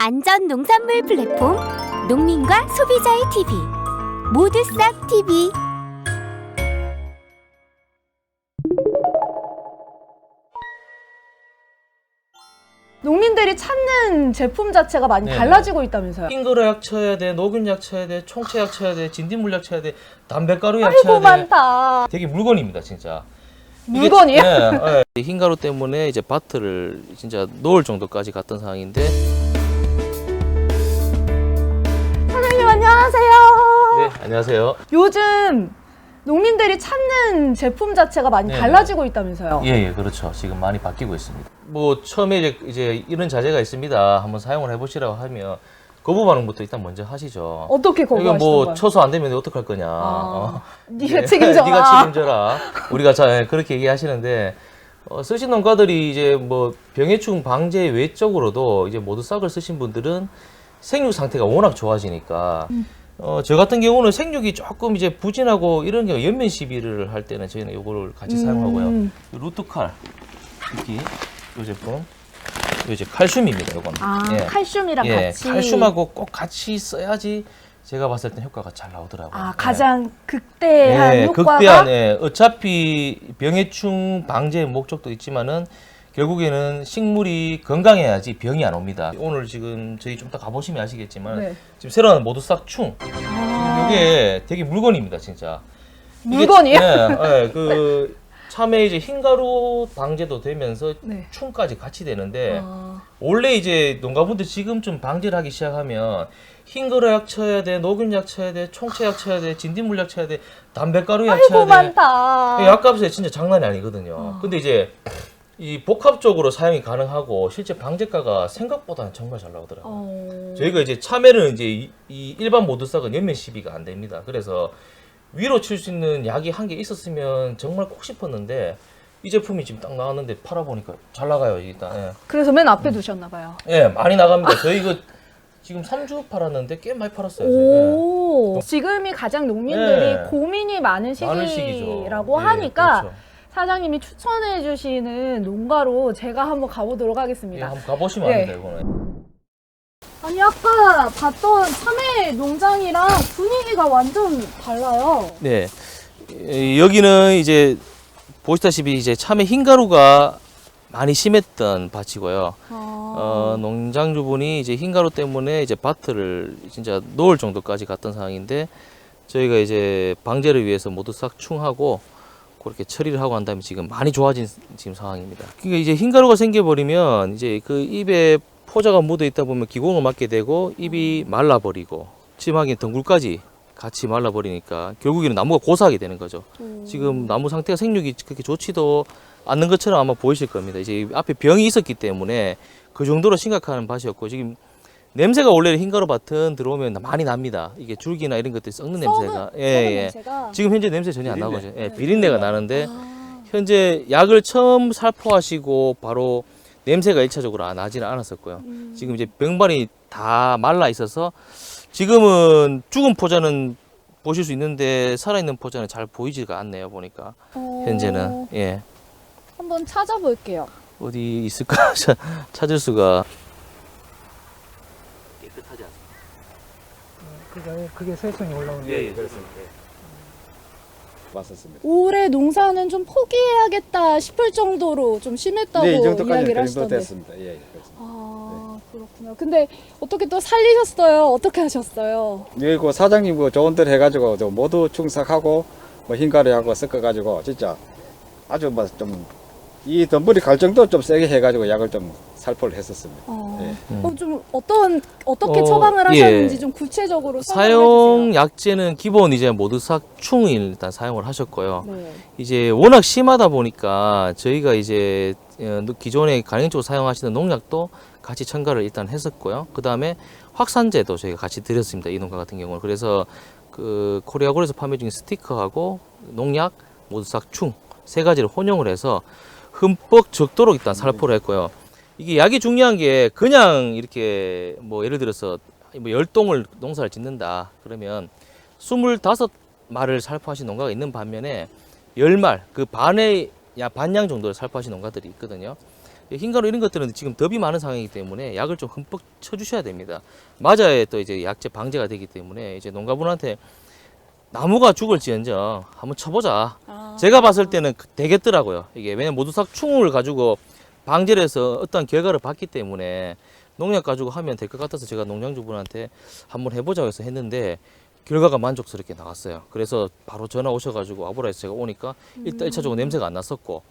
안전 농산물 플랫폼 농민과 소비자의 TV 모두 싹 TV 농민들이 찾는 제품 자체가 많이 네네. 달라지고 있다면서요. 핑거약 쳐야 돼, 녹균 약 쳐야 돼, 총체 약 쳐야 돼, 진딧물 약 쳐야 돼, 담배가루 약 아이고 쳐야 돼. 많다. 되게 물건입니다, 진짜. 물건이요? 치- 네, 네. 흰가루 때문에 이제 바트를 진짜 놓을 정도까지 갔던 상황인데 안녕하세요. 네, 안녕하세요. 요즘 농민들이 찾는 제품 자체가 많이 네네. 달라지고 있다면서요. 예, 예, 그렇죠. 지금 많이 바뀌고 있습니다. 뭐 처음에 이제, 이제 이런 자재가 있습니다. 한번 사용을 해보시라고 하면 거부 반응부터 일단 먼저 하시죠. 어떻게 이거 거부하시는 뭐 거예요? 쳐서 안 되면 어떡할 거냐. 아, 어. 네가 예, 책임져라. 네가 책임져라. 우리가 자, 예, 그렇게 얘기하시는데 어, 쓰신 농가들이 이제 뭐 병해충 방제 외적으로도 이제 모두 싹을 쓰신 분들은 생육 상태가 워낙 좋아지니까 음. 어, 저 같은 경우는 생육이 조금 이제 부진하고 이런 경우 연면 시비를 할 때는 저희는 이거를 같이 사용하고요. 음. 루트칼 특히 이 제품 이 이제 칼슘입니다. 이거는 아, 예. 칼슘이랑 예, 같이. 칼슘하고 꼭 같이 써야지 제가 봤을 때 효과가 잘 나오더라고요. 아, 예. 가장 극대한 예, 효과가 극대한 예, 어차피 병해충 방제의 목적도 있지만은 결국에는 식물이 건강해야지 병이 안 옵니다. 오늘 지금 저희 좀 더 가보시면 아시겠지만 네. 지금 새로 나온 모두싹충 아, 이게 되게 물건입니다, 진짜. 물건이요? 치- 예, 예, 그 참외 이제 흰가루 방제도 되면서 네. 충까지 같이 되는데 아, 원래 이제 농가분들 지금쯤 방제를 하기 시작하면 흰거약 쳐야 돼, 녹균약 쳐야 돼, 총체약 쳐야 돼, 진딧물약 쳐야 돼, 담배가루약 아이고 쳐야 돼. 많다. 약값이 진짜 장난이 아니거든요. 어. 근데 이제 이 복합적으로 사용이 가능하고 실제 방제가가 생각보다는 정말 잘 나오더라고요. 어... 저희가 이제 참외는 이제 이, 이 일반 모두싹은 연면 시비가 안 됩니다. 그래서 위로 칠 수 있는 약이 한 개 있었으면 정말 꼭 싶었는데 이 제품이 지금 딱 나왔는데 팔아보니까 잘 나가요 일단. 예. 그래서 맨 앞에 두셨나 봐요. 예, 많이 나갑니다. 저희 이거 지금 3주 팔았는데 꽤 많이 팔았어요. 예. 오, 지금이 가장 농민들이 네. 고민이 많은 많은 시기라고 시기죠. 예, 하니까 그렇죠. 사장님이 추천해 주시는 농가로 제가 한번 가보도록 예, 하겠습니다. 한번 가보시면 예. 압니다, 이거는. 아니 아까 봤던 참외 농장이랑 분위기가 완전 달라요. 네. 에, 여기는 이제 보시다시피 이제 참외 흰가루가 많이 심했던 밭이고요. 아, 어, 농장주분이 이제 흰가루 때문에 이제 밭을 진짜 놓을 정도까지 갔던 상황인데 저희가 이제 방제를 위해서 모두 싹 충하고 그렇게 처리를 하고 한 다음에 지금 많이 좋아진 지금 상황입니다. 그러니까 이제 흰가루가 생겨버리면 이제 그 입에 포자가 묻어 있다 보면 기공을 맞게 되고 입이 말라버리고 심하게 덩굴까지 같이 말라버리니까 결국에는 나무가 고사하게 되는 거죠. 음. 지금 나무 상태가 생육이 그렇게 좋지도 않는 것처럼 아마 보이실 겁니다. 이제 앞에 병이 있었기 때문에 그 정도로 심각한 밭이었고 지금 냄새가 원래 흰가루 밭은 들어오면 많이 납니다. 이게 줄기나 이런 것들이 썩는 냄새가 예, 예. 냄새가. 지금 현재 냄새 전혀 안 나거든요. 예, 비린내가 나는데 아, 현재 약을 처음 살포하시고 바로 냄새가 일차적으로안 나지는 않았었고요. 음. 지금 이제 병발이 다 말라 있어서 지금은 죽은 포자는 보실 수 있는데 살아있는 포자는 잘 보이지가 않네요 보니까 어, 현재는 예 한번 찾아볼게요. 어디 있을까 자- 찾을 수가 깨끗하지 않습니다. 그게, 그게 세송이 올라오는 예, 예, 그렇습니다. 왔었습니다. 올해 농사는 좀 포기해야겠다 싶을 정도로 좀 심했다고 네, 이 정도까지 이야기를 그 정도 하시던데. 됐습니다. 예, 예, 그렇습니다. 아 그렇구나. 근데 어떻게 또 살리셨어요? 어떻게 하셨어요? 여기 그 사장님 그 좋은 대로 해가지고 저 모두 충삭하고 뭐 흰가루하고 섞어가지고 진짜 아주 뭐 뭐좀 이 덤불이 갈 정도 좀 세게 해가지고 약을 좀 살포를 했었습니다. 어, 예. 음. 그럼 좀 어떤 어떻게 어, 처방을 예. 하셨는지 좀 구체적으로 설명해 사용 약제는 기본 이제 모두 싹 충을 일단 사용을 하셨고요. 주세요. 네. 이제 워낙 심하다 보니까 저희가 이제 어, 기존에 간행적으로 사용하시는 농약도 같이 첨가를 일단 했었고요. 그 다음에 확산제도 저희가 같이 드렸습니다. 이 농가 같은 경우는. 그래서 그 코리아골에서 판매 중인 스티커하고 농약 모두 싹충 세 가지를 혼용을 해서 흠뻑 적도록 일단 살포를 했고요. 이게 약이 중요한 게 그냥 이렇게 뭐 예를 들어서 뭐 열동을 농사를 짓는다 그러면 25마를 살포하신 농가가 있는 반면에 열말 그 반의 야 반양 정도를 살포하신 농가들이 있거든요. 흰가루 이런 것들은 지금 덥이 많은 상황이기 때문에 약을 좀 흠뻑 쳐주셔야 됩니다. 맞아야 또 이제 약제 방제가 되기 때문에 이제 농가분한테 나무가 죽을지언정 한번 쳐보자. 아. 제가 봤을 때는 그- 되겠더라고요. 이게 왜냐면 모두삭 충을 가지고 방제를 해서 어떤 결과를 봤기 때문에 농약 가지고 하면 될 것 같아서 제가 농장주분한테 한번 해보자고 해서 했는데 결과가 만족스럽게 나왔어요. 그래서 바로 전화 오셔가지고 와보라해서 제가 오니까 일단 1차적으로 냄새가 안 났었고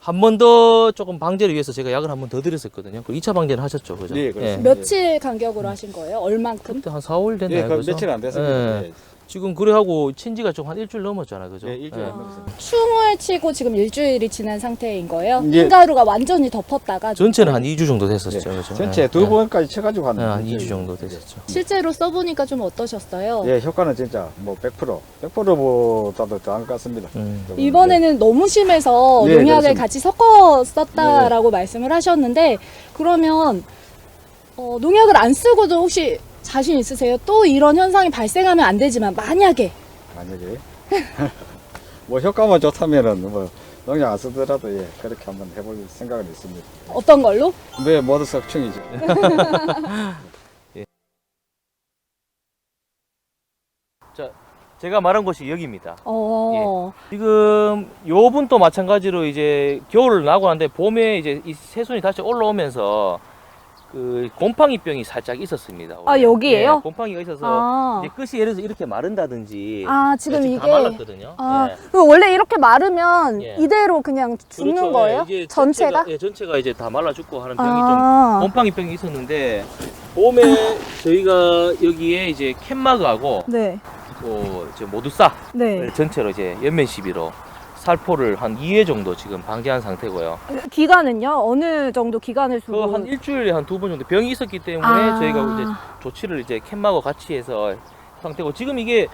한 번 더 조금 방제를 위해서 제가 약을 한 번 더 드렸었거든요. 그 2차 방제는 하셨죠, 그죠? 네, 그렇습니다. 며칠 간격으로 하신 거예요? 얼만큼? 그때 한 4, 5일 됐나요? 예, 그 그죠? 며칠 안 됐습니다. 예. 예. 지금 그래 하고 친지가 좀 한 일주일 넘었잖아요, 그죠? 예, 일주일 예. 안 넘었습니다. 충을 치고 지금 일주일이 지난 상태인 거예요? 예. 흰가루가 완전히 덮었다가 전체는 한 2주 정도 됐었죠, 예. 그죠? 전체 예. 두 예. 번까지 쳐가지고 한, 네, 한 2주 정도 됐었죠. 실제로 써보니까 좀 어떠셨어요? 예, 효과는 진짜 뭐 100%, 100%보다도 더한 것 같습니다. 음. 좀, 이번에는 너무 심해서 예, 농약을 그렇습니다. 같이 섞어 썼다라고 말씀을 하셨는데 그러면 어, 농약을 안 쓰고도 혹시 자신 있으세요? 또 이런 현상이 발생하면 안 되지만 만약에 예, 만약에 뭐 효과만 좋다면은 뭐 농약 안 쓰더라도 예, 그렇게 한번 해볼 생각은 있습니다. 어떤 걸로? 왜 모두 석충이죠. 제가 말한 곳이 여기입니다. 어, 지금 요 분도 마찬가지로 이제 겨울을 나고 하는데 봄에 이제 이 새순이 다시 올라오면서 그 곰팡이병이 살짝 있었습니다. 아, 원래. 여기에요? 예, 곰팡이가 있어서 아, 이제 끝이 예를 들어서 이렇게 마른다든지 아 지금 다 이게 말랐거든요. 아, 예. 그럼 원래 이렇게 마르면 예. 이대로 그냥 죽는 그렇죠. 거예요? 예, 이게 전체가? 예, 전체가 이제 다 말라 죽고 하는 병이 좀 아, 곰팡이병이 있었는데 봄에 저희가 여기에 이제 캔마그하고 네, 또 이제 모두싹 네. 전체로 이제 연면 시비로 살포를 한 2회 정도 지금 방제한 상태고요. 기간은요? 어느 정도 기간을 그한 일주일에 한 두 번 정도 병이 있었기 때문에 아. 저희가 이제 조치를 이제 캔마고 같이 해서 상태고 지금 이게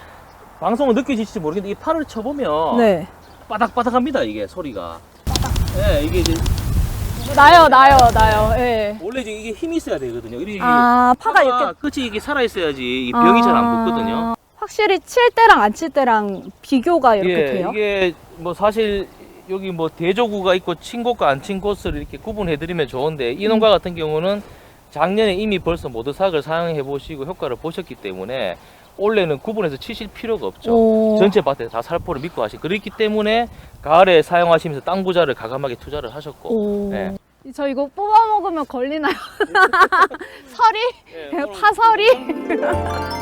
방송을 느껴지실지 모르겠는데 이 판을 쳐보면 네. 바닥바닥합니다 이게 소리가. 예, 이게 이제 나요, 나요, 나요. 예. 원래 이제 이게 힘이 있어야 되거든요. 이게 아, 파가 이렇게 끝이 이게 살아 있어야지 이 병이 잘 안 붙거든요. 아, 확실히 칠 때랑 안 칠 때랑 비교가 이렇게 예, 돼요? 이게 뭐 사실 여기 뭐 대조구가 있고 친 곳과 안 친 곳을 이렇게 구분해드리면 좋은데 이 음. 농가 같은 경우는 작년에 이미 벌써 모드삭을 사용해 보시고 효과를 보셨기 때문에 올해는 구분해서 치실 필요가 없죠. 오. 전체 밭에 다 살포를 믿고 하시. 그렇기 때문에 가을에 사용하시면서 땅 부자를 가감하게 투자를 하셨고. 오. 네. 저 이거 뽑아 먹으면 걸리나요? 설이? 예, 파설이?